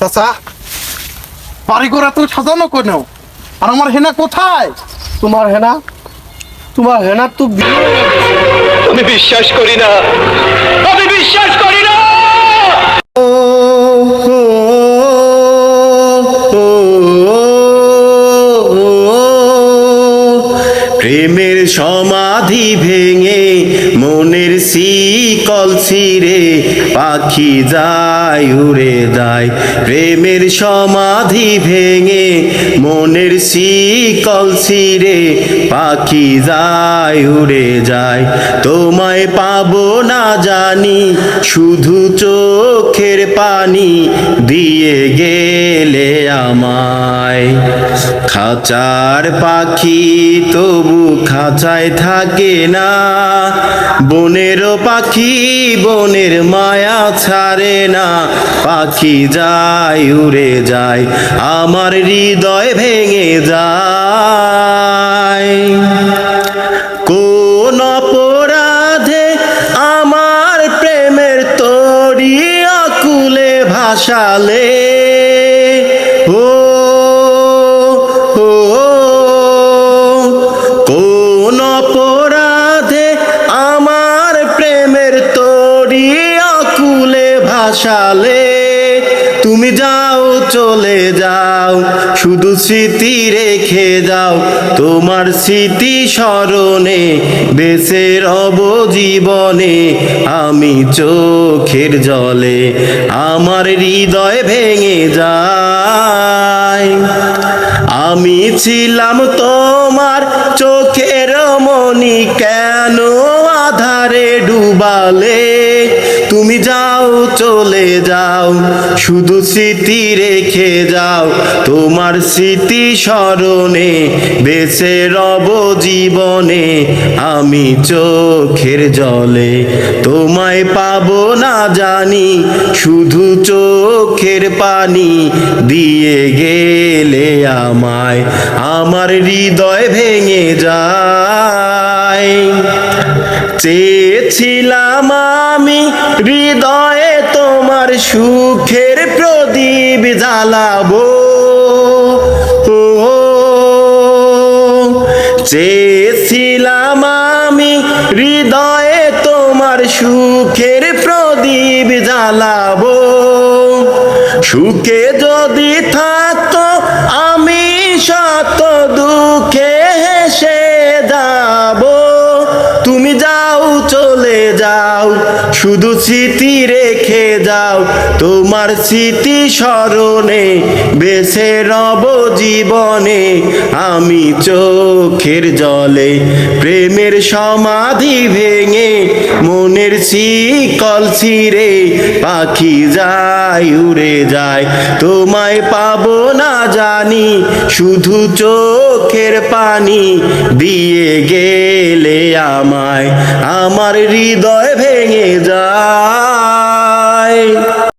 চাচা বাড়ি ঘর এত সাজানো কেন? আর আমার হেনা কোথায়? তোমার হেনা? তোমার হেনা তো। আমি বিশ্বাস করি না। আমি বিশ্বাস করি না। প্রেমের সমাধি ভেঙে শিকল ছিঁড়ে, পাখি যায়, উড়ে যায়। প্রেমের সমাধি ভেঙে, মনের শিকল ছিঁড়ে, পাখি যায়, উড়ে যায়। তোমায় পাবো না জানি, শুধু চোখের পানি দিয়ে গেলে খাঁচার পাখি তবু খাঁচায় থাকে না। বনের পাখি বনের মায়া ছাড়ে না। পাখি যায়, উড়ে যায়, আমার হৃদয় ভেঙে যায়। কোন অপরাধে আমার প্রেমের তরি আকুলে ভাসালে ভাসালে তুমি যাও, চলে যাও, শুধু স্মৃতি রেখে যাও, তোমার স্মৃতি স্মরণে বেঁচে রব জীবনে আমি চোখের জলে আমার হৃদয় ভেঙে যায়। আমি ছিলাম তোমার যাও, চলে যাও, শুধু স্মৃতি রেখে যাও। তোমার স্মৃতি স্মরণে বেঁচে রব জীবনে। আমি চোখের জলে তোমায় পাবো না জানি, শুধু চোখের পানি দিয়ে গেলে আমায়। আমার হৃদয় ভেঙে যায়। চেয়েছিলাম আমি হৃদয়ে তোমার সুখের প্রদীপ জ্বালাবো। চেয়েছিলাম আমি হৃদয়ে তোমার সুখের প্রদীপ জ্বালাবো। সুখে যদি থাকতো আমি শত দুঃখে চলে যাও, শুধু স্মৃতি রেখে যাও। তোমার স্মৃতি স্মরণে বেছে রব জীবনে। আমি চোখের জলে প্রেমের সমাধি ভেঙে মনের শিকল ছিঁড়ে পাখি যায়, উড়ে যায়। তোমায় পাবো না জানি, শুধু চোখের পানি দিয়ে গেলে আমায় আমার হৃদয় ভেঙে যায়।